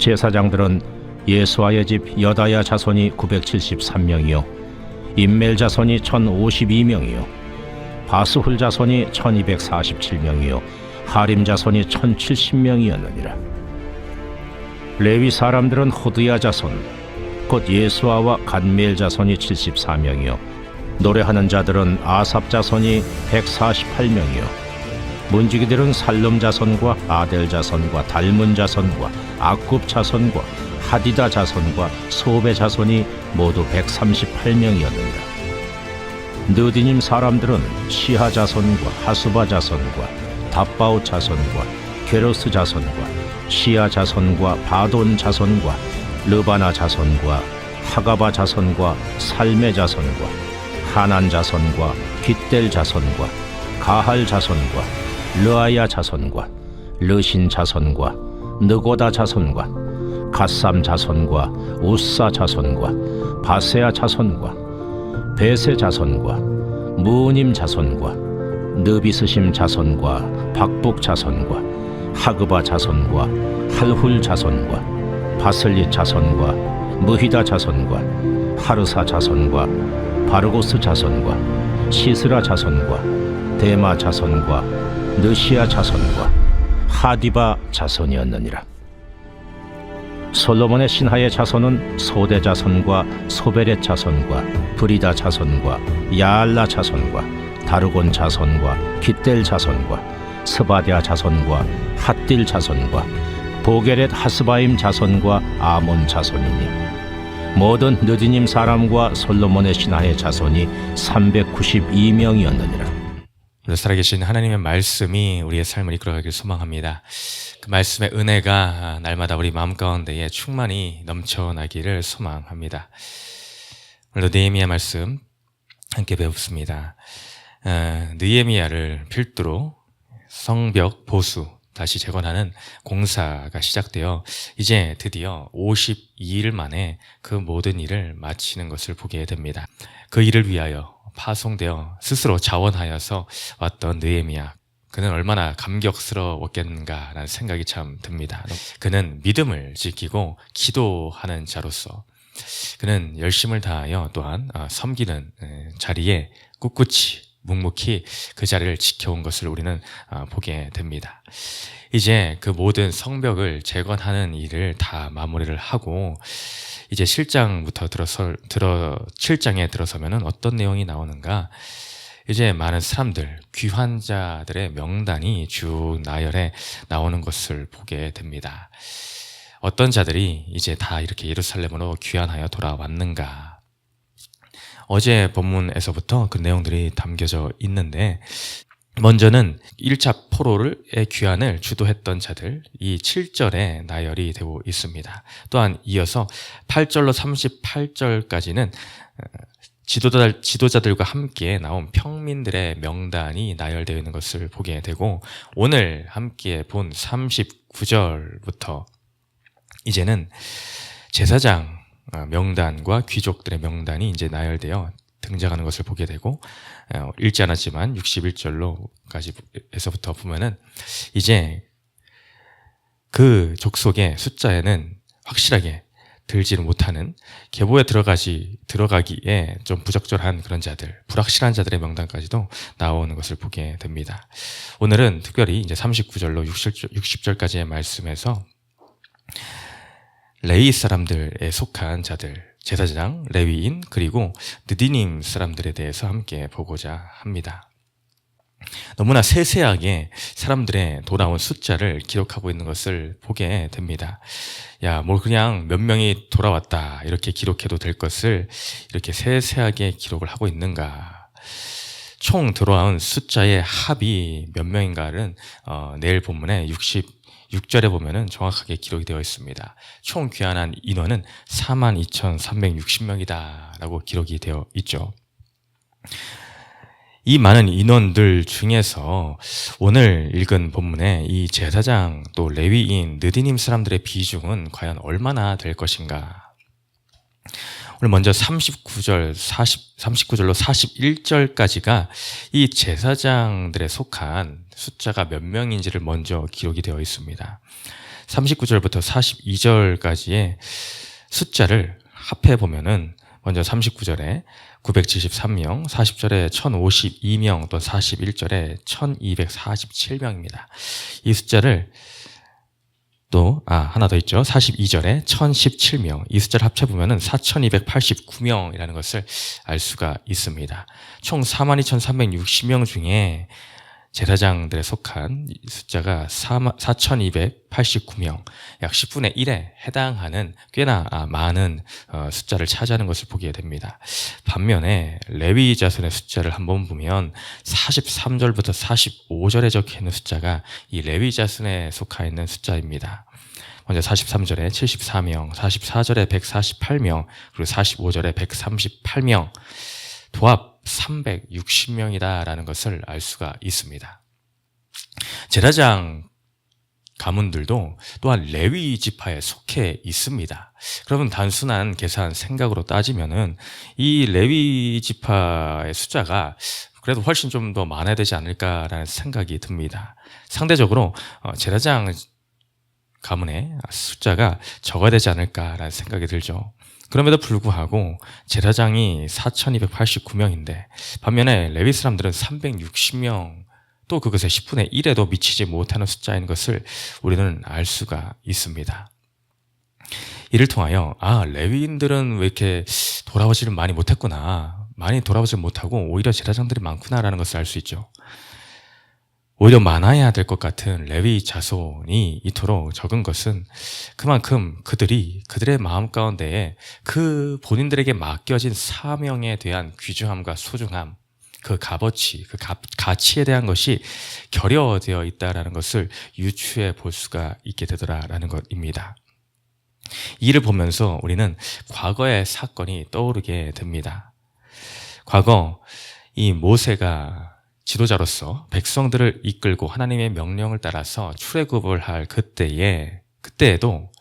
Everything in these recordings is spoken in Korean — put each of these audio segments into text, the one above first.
제사장들은 예수아의 집 여다야 자손이 973명이요 임멜 자손이 1052명이요 바스훌 자손이 1247명이요 하림 자손이 1070명이었느니라. 레위 사람들은 호드야 자손 곧 예수아와 간멜 자손이 74명이요 노래하는 자들은 아삽 자손이 148명이요 문지기들은 살름 자손과 아델 자손과 달문 자손과 악굽 자손과 하디다 자손과 소베 자손이 모두 138명이었느니라. 느디님 사람들은 시하 자손과 하수바 자손과 답바오 자손과 게로스 자손과 시야 자손과 바돈 자손과 르바나 자손과 하가바 자손과 살메 자손과 하난 자손과 깃델 자손과 가할 자손과 르아야 자손과 르신 자손과 느고다 자손과 갓삼 자손과 우사 자손과 바세아 자손과 베세 자손과 무님 자손과 느비스심 자손과 박북 자손과 하그바 자손과 할훌 자손과 바슬리 자손과 무히다 자손과 하르사 자손과 바르고스 자손과 시스라 자손과 데마 자손과 느시아 자손과 하디바 자손이었느니라. 솔로몬의 신하의 자손은 소대 자손과 소베렛 자손과 브리다 자손과 야알라 자손과 다르곤 자손과 깃델 자손과 스바디아 자손과 핫딜 자손과 보게렛 하스바임 자손과 아몬 자손이니 모든 느디님 사람과 솔로몬의 신하의 자손이 392명이었느니라. 살아계신 하나님의 말씀이 우리의 삶을 이끌어가길 소망합니다. 그 말씀의 은혜가 날마다 우리 마음 가운데에 충만히 넘쳐나기를 소망합니다. 오늘도 느헤미야 말씀 함께 배웠습니다. 어, 느헤미야를 필두로 성벽 보수 다시 재건하는 공사가 시작되어 이제 드디어 52일 만에 그 모든 일을 마치는 것을 보게 됩니다. 그 일을 위하여 파송되어 스스로 자원하여서 왔던 느헤미야. 그는 얼마나 감격스러웠겠는가라는 생각이 참 듭니다. 그는 믿음을 지키고 기도하는 자로서 그는 열심을 다하여 또한 어, 섬기는 에, 자리에 꿋꿋이 묵묵히 그 자리를 지켜온 것을 우리는 어, 보게 됩니다. 이제 그 모든 성벽을 재건하는 일을 다 마무리를 하고 이제 실장부터 들어서 들어 7장에 들어서면은 어떤 내용이 나오는가? 이제 많은 사람들, 귀환 자들의 명단이 쭉 나열해 나오는 것을 보게 됩니다. 어떤 자들이 이제 다 이렇게 예루살렘으로 귀환하여 돌아왔는가? 어제 본문에서부터 그 내용들이 담겨져 있는데 먼저는 1차 포로의 귀환을 주도했던 자들, 이 7절에 나열이 되고 있습니다. 또한 이어서 8절로 38절까지는 지도자, 지도자들과 함께 나온 평민들의 명단이 나열되어 있는 것을 보게 되고, 오늘 함께 본 39절부터 이제는 제사장 명단과 귀족들의 명단이 이제 나열되어 등장하는 것을 보게 되고 어, 읽지 않았지만 61절로까지 에서부터 보면은 이제 그 족속의 숫자에는 확실하게 들지를 못하는 계보에 들어가지 들어가기에 좀 부적절한 그런 자들, 불확실한 자들의 명단까지도 나오는 것을 보게 됩니다. 오늘은 특별히 이제 39절로 60절, 까지의 말씀에서 레이 사람들에 속한 자들, 제사장, 레위인, 그리고 느디님 사람들에 대해서 함께 보고자 합니다. 너무나 세세하게 사람들의 돌아온 숫자를 기록하고 있는 것을 보게 됩니다. 야, 뭐 그냥 몇 명이 돌아왔다. 이렇게 기록해도 될 것을 이렇게 세세하게 기록을 하고 있는가. 총 들어온 숫자의 합이 몇 명인가를 어, 내일 본문에 60 6절에 보면은 정확하게 기록이 되어 있습니다. 총 귀환한 인원은 42,360명이다. 라고 기록이 되어 있죠. 이 많은 인원들 중에서 오늘 읽은 본문에 이 제사장 또 레위인 느디님 사람들의 비중은 과연 얼마나 될 것인가? 오늘 먼저 39절, 40, 39절로 41절까지가 이 제사장들에 속한 숫자가 몇 명인지를 먼저 기록이 되어 있습니다. 39절부터 42절까지의 숫자를 합해 보면은 먼저 39절에 973명, 40절에 1052명, 또 41절에 1247명입니다. 이 숫자를 또, 아, 하나 더 있죠. 42절에 1017명. 이 숫자를 합쳐보면 4289명이라는 것을 알 수가 있습니다. 총 42,360명 중에 제사장들에 속한 이 숫자가 4,289명, 약 10분의 1에 해당하는 꽤나 아, 많은 어, 숫자를 차지하는 것을 보게 됩니다. 반면에 레위 자손의 숫자를 한번 보면 43절부터 45절에 적혀 있는 숫자가 이 레위 자손에 속하 있는 숫자입니다. 먼저 43절에 74명, 44절에 148명, 그리고 45절에 138명, 도합 360명이다라는 것을 알 수가 있습니다. 제사장 가문들도 또한 레위 지파에 속해 있습니다. 그러면 단순한 계산 생각으로 따지면은 이 레위 지파의 숫자가 그래도 훨씬 좀 더 많아야 되지 않을까라는 생각이 듭니다. 상대적으로 어, 제사장 가문의 숫자가 적어야 되지 않을까라는 생각이 들죠. 그럼에도 불구하고 제사장이 4,289명인데 반면에 레위 사람들은 360명 또 그것의 10분의 1에도 미치지 못하는 숫자인 것을 우리는 알 수가 있습니다. 이를 통하여 아 레위인들은 왜 이렇게 돌아오지를 많이 못했구나 많이 돌아오지 못하고 오히려 제사장들이 많구나라는 것을 알 수 있죠. 오히려 많아야 될 것 같은 레위 자손이 이토록 적은 것은 그만큼 그들이 그들의 마음 가운데에 그 본인들에게 맡겨진 사명에 대한 귀중함과 소중함, 그 값어치, 그 가, 가치에 대한 것이 결여되어 있다라는 것을 유추해 볼 수가 있게 되더라라는 것입니다. 이를 보면서 우리는 과거의 사건이 떠오르게 됩니다. 과거 이 모세가 지도자로서 백성들을 이끌고 하나님의 명령을 따라서 출애굽을 할 그때에 그때에도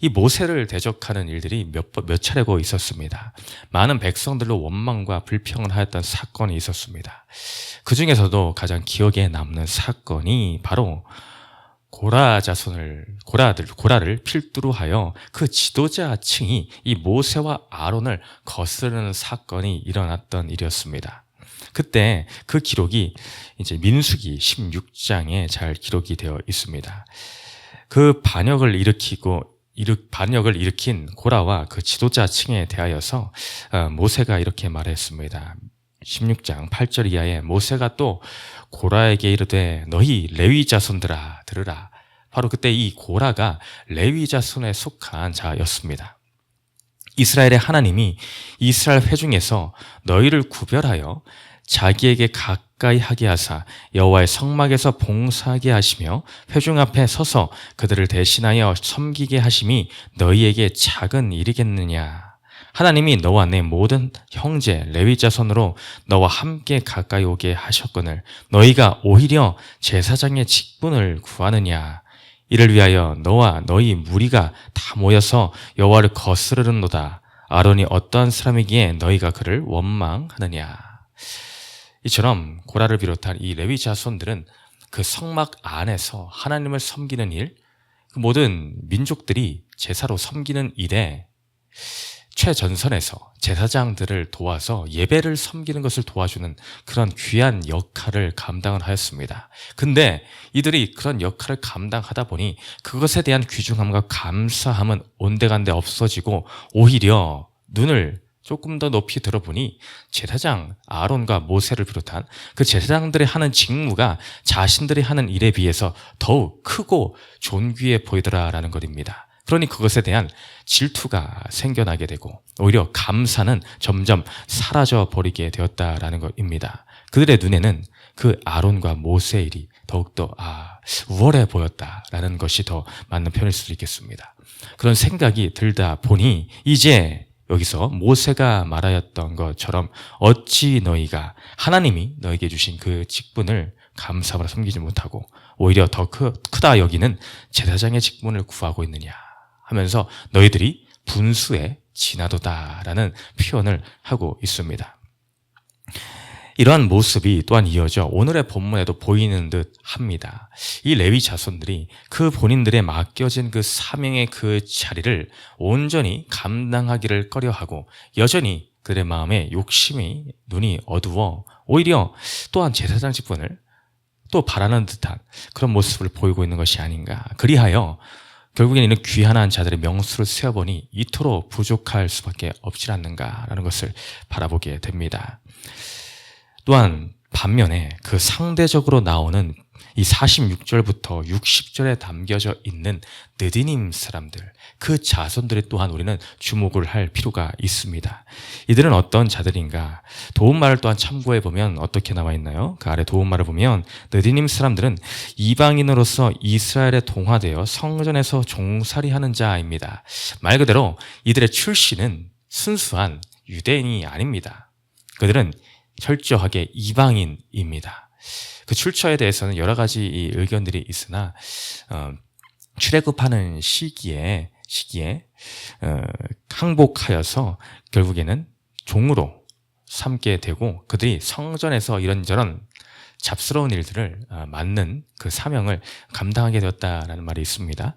이 모세를 대적하는 일들이 몇, 번- 몇 차례고 있었습니다. 많은 백성들로 원망과 불평을 하였던 사건이 있었습니다. 그 중에서도 가장 기억에 남는 사건이 바로 고라 자손을 고라들 고라를 필두로 하여 그 지도자층이 이 모세와 아론을 거스르는 사건이 일어났던 일이었습니다. 그때 그 기록이 이제 민수기 16장에 잘 기록이 되어 있습니다. 그 반역을 일으키고 일으, 반역을 일으킨 고라와 그 지도자층에 대하여서 어, 모세가 이렇게 말했습니다. 16장 8절 이하에 모세가 또 고라에게 이르되 너희 레위 자손들아 들으라. 바로 그때 이 고라가 레위 자손에 속한 자였습니다. 이스라엘의 하나님이 이스라엘 회중에서 너희를 구별하여 자기에게 가까이 하게 하사 여호와의 성막에서 봉사하게 하시며 회중 앞에 서서 그들을 대신하여 섬기게 하심이 너희에게 작은 일이겠느냐? 하나님이 너와 내 모든 형제 레위 자손으로 너와 함께 가까이 오게 하셨거늘 너희가 오히려 제사장의 직분을 구하느냐? 이를 위하여 너와 너희 무리가 다 모여서 여호와를 거스르는도다. 아론이 어떠한 사람이기에 너희가 그를 원망하느냐 이처럼 고라를 비롯한 이 레위 자손들은 그 성막 안에서 하나님을 섬기는 일, 그 모든 민족들이 제사로 섬기는 일에 최전선에서 제사장들을 도와서 예배를 섬기는 것을 도와주는 그런 귀한 역할을 감당을 하였습니다. 근데 이들이 그런 역할을 감당하다 보니 그것에 대한 귀중함과 감사함은 온데간데 없어지고 오히려 눈을 조금 더 높이 들어보니 제사장 아론과 모세를 비롯한 그 제사장들이 하는 직무가 자신들이 하는 일에 비해서 더욱 크고 존귀해 보이더라라는 것입니다. 그러니 그것에 대한 질투가 생겨나게 되고 오히려 감사는 점점 사라져 버리게 되었다라는 것입니다. 그들의 눈에는 그 아론과 모세의 일이 더욱더 아 우월해 보였다라는 것이 더 맞는 표현일 수도 있겠습니다. 그런 생각이 들다 보니 이제 여기서 모세가 말하였던 것처럼 어찌 너희가 하나님이 너에게 주신 그 직분을 감사하라 섬기지 못하고 오히려 더 크, 크다 여기는 제사장의 직분을 구하고 있느냐 하면서 너희들이 분수에 지나도다라는 표현을 하고 있습니다. 이러한 모습이 또한 이어져 오늘의 본문에도 보이는 듯 합니다. 이 레위 자손들이 그 본인들의 맡겨진 그 사명의 그 자리를 온전히 감당하기를 꺼려하고 여전히 그들의 마음에 욕심이 눈이 어두워 오히려 또한 제사장 직분을 또 바라는 듯한 그런 모습을 보이고 있는 것이 아닌가. 그리하여 결국엔 이는 귀한한 자들의 명수를 세어보니 이토록 부족할 수밖에 없지 않는가라는 것을 바라보게 됩니다. 또한 반면에 그 상대적으로 나오는 이 46절부터 60절에 담겨져 있는 느디님 사람들, 그 자손들이 또한 우리는 주목을 할 필요가 있습니다. 이들은 어떤 자들인가? 도움말을 또한 참고해 보면 어떻게 나와 있나요? 그 아래 도움말을 보면 느디님 사람들은 이방인으로서 이스라엘에 동화되어 성전에서 종살이하는 자입니다. 말 그대로 이들의 출신은 순수한 유대인이 아닙니다. 그들은 철저하게 이방인입니다. 그 출처에 대해서는 여러 가지 이 의견들이 있으나 어, 출애굽하는 시기에 시기에 어, 항복하여서 결국에는 종으로 삼게 되고 그들이 성전에서 이런저런 잡스러운 일들을 어, 맡는 그 사명을 감당하게 되었다라는 말이 있습니다.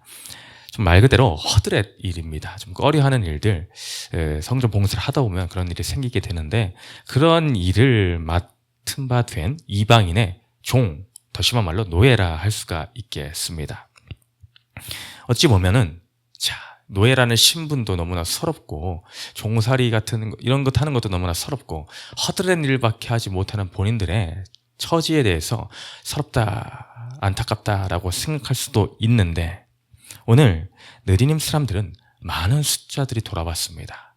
좀 말 그대로 허드렛 일입니다. 좀 꺼려하는 일들, 에, 성전 봉사를 하다 보면 그런 일이 생기게 되는데 그런 일을 맡은 바 된 이방인의 종, 더 심한 말로 노예라 할 수가 있겠습니다. 어찌 보면은 자 노예라는 신분도 너무나 서럽고 종살이 같은 거, 이런 것 하는 것도 너무나 서럽고 허드렛 일밖에 하지 못하는 본인들의 처지에 대해서 서럽다 안타깝다라고 생각할 수도 있는데 오늘 느리님 사람들은 많은 숫자들이 돌아왔습니다.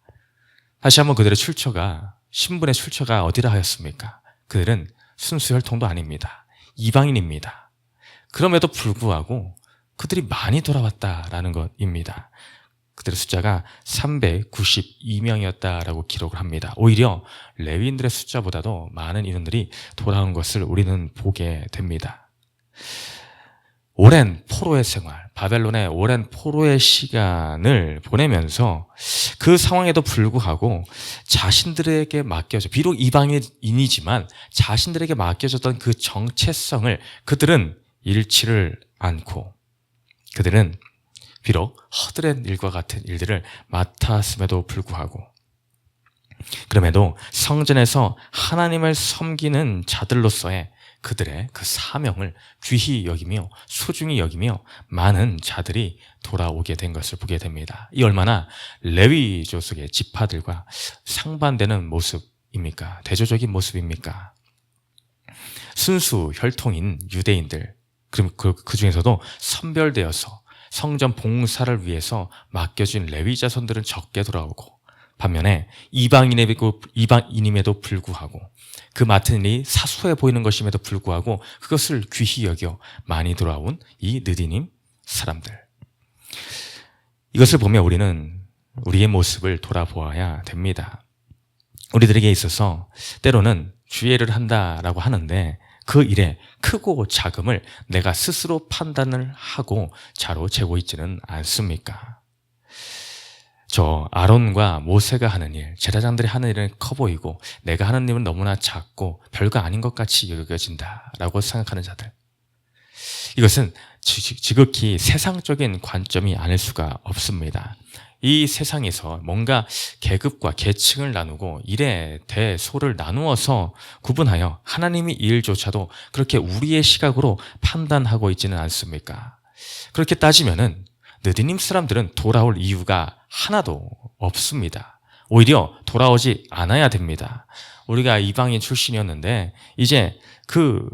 다시 한번 그들의 출처가 신분의 출처가 어디라 하였습니까? 그들은 순수 혈통도 아닙니다. 이방인입니다. 그럼에도 불구하고 그들이 많이 돌아왔다라는 것입니다. 그들의 숫자가 392명이었다라고 기록을 합니다. 오히려 레위인들의 숫자보다도 많은 인원들이 돌아온 것을 우리는 보게 됩니다. 오랜 포로의 생활, 바벨론의 오랜 포로의 시간을 보내면서 그 상황에도 불구하고 자신들에게 맡겨져, 비록 이방인이지만 자신들에게 맡겨졌던 그 정체성을 그들은 잃지를 않고 그들은 비록 허드렛 일과 같은 일들을 맡았음에도 불구하고 그럼에도 성전에서 하나님을 섬기는 자들로서의 그들의 그 사명을 귀히 여기며 소중히 여기며 많은 자들이 돌아오게 된 것을 보게 됩니다. 이 얼마나 레위 조 속의 지파들과 상반되는 모습입니까? 대조적인 모습입니까? 순수 혈통인 유대인들, 그럼 그, 그 중에서도 선별되어서 성전 봉사를 위해서 맡겨진 레위 자손들은 적게 돌아오고 반면에 이방인에도 이방인임에도 불구하고 그 맡은 일이 사소해 보이는 것임에도 불구하고 그것을 귀히 여겨 많이 돌아온 이 느디님 사람들. 이것을 보며 우리는 우리의 모습을 돌아보아야 됩니다. 우리들에게 있어서 때로는 주의를 한다라고 하는데 그 일에 크고 작음을 내가 스스로 판단을 하고 자로 재고 있지는 않습니까? 저 아론과 모세가 하는 일, 제사장들이 하는 일은 커 보이고 내가 하는 일은 너무나 작고 별거 아닌 것 같이 여겨진다라고 생각하는 자들. 이것은 지극히 세상적인 관점이 아닐 수가 없습니다. 이 세상에서 뭔가 계급과 계층을 나누고 일에 대소를 나누어서 구분하여 하나님의 일조차도 그렇게 우리의 시각으로 판단하고 있지는 않습니까? 그렇게 따지면은 느디님 사람들은 돌아올 이유가 하나도 없습니다. 오히려 돌아오지 않아야 됩니다. 우리가 이방인 출신이었는데 이제 그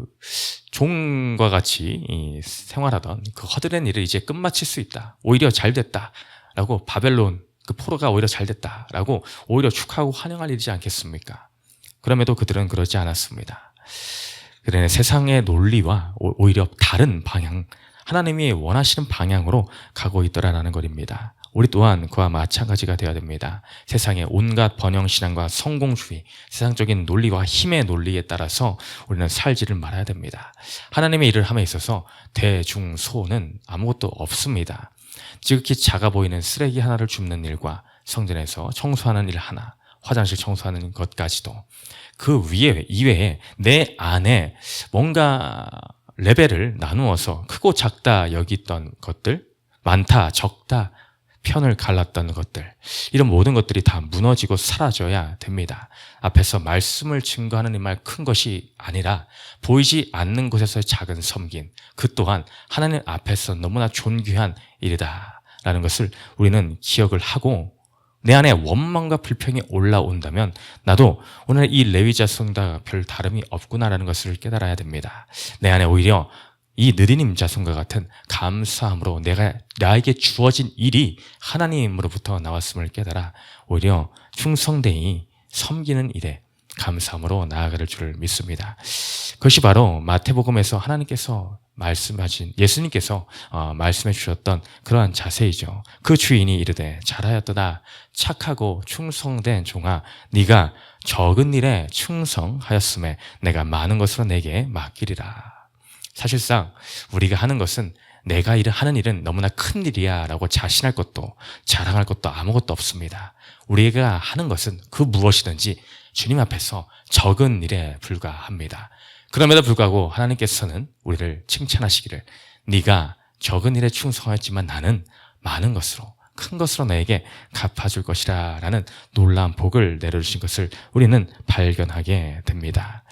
종과 같이 생활하던 그 허드렛 일을 이제 끝마칠 수 있다. 오히려 잘 됐다라고 바벨론 그 포로가 오히려 잘 됐다라고 오히려 축하하고 환영할 일이지 않겠습니까? 그럼에도 그들은 그러지 않았습니다. 그러나 세상의 논리와 오히려 다른 방향, 하나님이 원하시는 방향으로 가고 있더라라는 것입니다. 우리 또한 그와 마찬가지가 되어야 됩니다. 세상의 온갖 번영신앙과 성공주의, 세상적인 논리와 힘의 논리에 따라서 우리는 살지를 말아야 됩니다. 하나님의 일을 함에 있어서 대중소는 아무것도 없습니다. 지극히 작아 보이는 쓰레기 하나를 줍는 일과 성전에서 청소하는 일 하나, 화장실 청소하는 것까지도 그 위에 이외에 내 안에 뭔가 레벨을 나누어서 크고 작다 여기던 것들 많다 적다 편을 갈랐던 것들 이런 모든 것들이 다 무너지고 사라져야 됩니다. 앞에서 말씀을 증거하는 이말 큰 것이 아니라 보이지 않는 곳에서의 작은 섬긴 그 또한 하나님 앞에서 너무나 존귀한 일이다 라는 것을 우리는 기억을 하고 내 안에 원망과 불평이 올라온다면 나도 오늘 이 레위 자손과 별 다름이 없구나라는 것을 깨달아야 됩니다. 내 안에 오히려 이 느리님 자손과 같은 감사함으로 내가 나에게 주어진 일이 하나님으로부터 나왔음을 깨달아 오히려 충성되이 섬기는 일에 감사함으로 나아갈 줄을 믿습니다. 그것이 바로 마태복음에서 하나님께서 말씀하신 예수님께서 어, 말씀해 주셨던 그러한 자세이죠. 그 주인이 이르되 잘하였도다 착하고 충성된 종아 네가 적은 일에 충성하였음에 내가 많은 것으로 내게 맡기리라. 사실상 우리가 하는 것은 내가 일을 하는 일은 너무나 큰 일이야 라고 자신할 것도 자랑할 것도 아무것도 없습니다. 우리가 하는 것은 그 무엇이든지 주님 앞에서 적은 일에 불과합니다. 그럼에도 불구하고 하나님께서는 우리를 칭찬하시기를 네가 적은 일에 충성하였지만 나는 많은 것으로 큰 것으로 너에게 갚아줄 것이라 라는 놀라운 복을 내려주신 것을 우리는 발견하게 됩니다.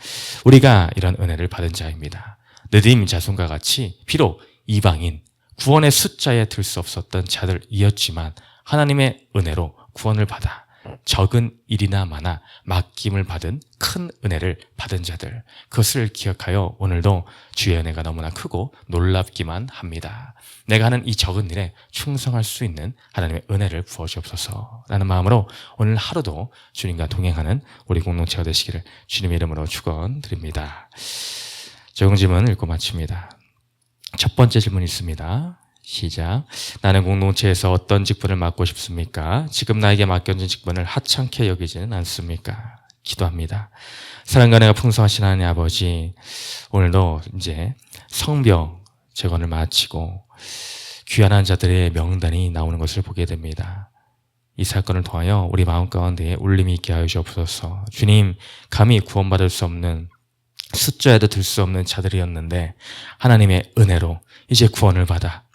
우리가 이런 은혜를 받은 자입니다. 느림 자손과 같이 비록 이방인 구원의 숫자에 들 수 없었던 자들이었지만 하나님의 은혜로 구원을 받아 적은 일이나 많아 맡김을 받은 큰 은혜를 받은 자들 그것을 기억하여 오늘도 주의 은혜가 너무나 크고 놀랍기만 합니다. 내가 하는 이 적은 일에 충성할 수 있는 하나님의 은혜를 부어 주옵소서라는 마음으로 오늘 하루도 주님과 동행하는 우리 공동체가 되시기를 주님의 이름으로 축원드립니다. 적용 질문 읽고 마칩니다. 첫 번째 질문 있습니다. 시작. 나는 공동체에서 어떤 직분을 맡고 싶습니까? 지금 나에게 맡겨진 직분을 하찮게 여기지는 않습니까? 기도합니다. 사랑과 내가 풍성하신 하나님 아버지, 오늘도 이제 성병 재건을 마치고 귀환한 자들의 명단이 나오는 것을 보게 됩니다. 이 사건을 통하여 우리 마음 가운데 울림이 있게 하여 주옵소서. 주님, 감히 구원받을 수 없는 숫자에도 들 수 없는 자들이었는데 하나님의 은혜로 이제 구원을 받아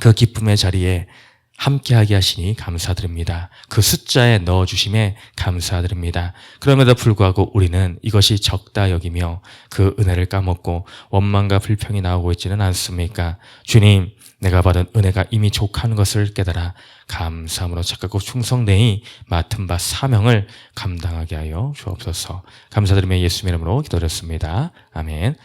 그 기쁨의 자리에 함께하게 하시니 감사드립니다. 그 숫자에 넣어주심에 감사드립니다. 그럼에도 불구하고 우리는 이것이 적다 여기며 그 은혜를 까먹고 원망과 불평이 나오고 있지는 않습니까? 주님, 내가 받은 은혜가 이미 족한 것을 깨달아 감사함으로 착하고 충성되이 맡은 바 사명을 감당하게 하여 주옵소서. 감사드리며 예수 이름으로 기도드렸습니다. 아멘.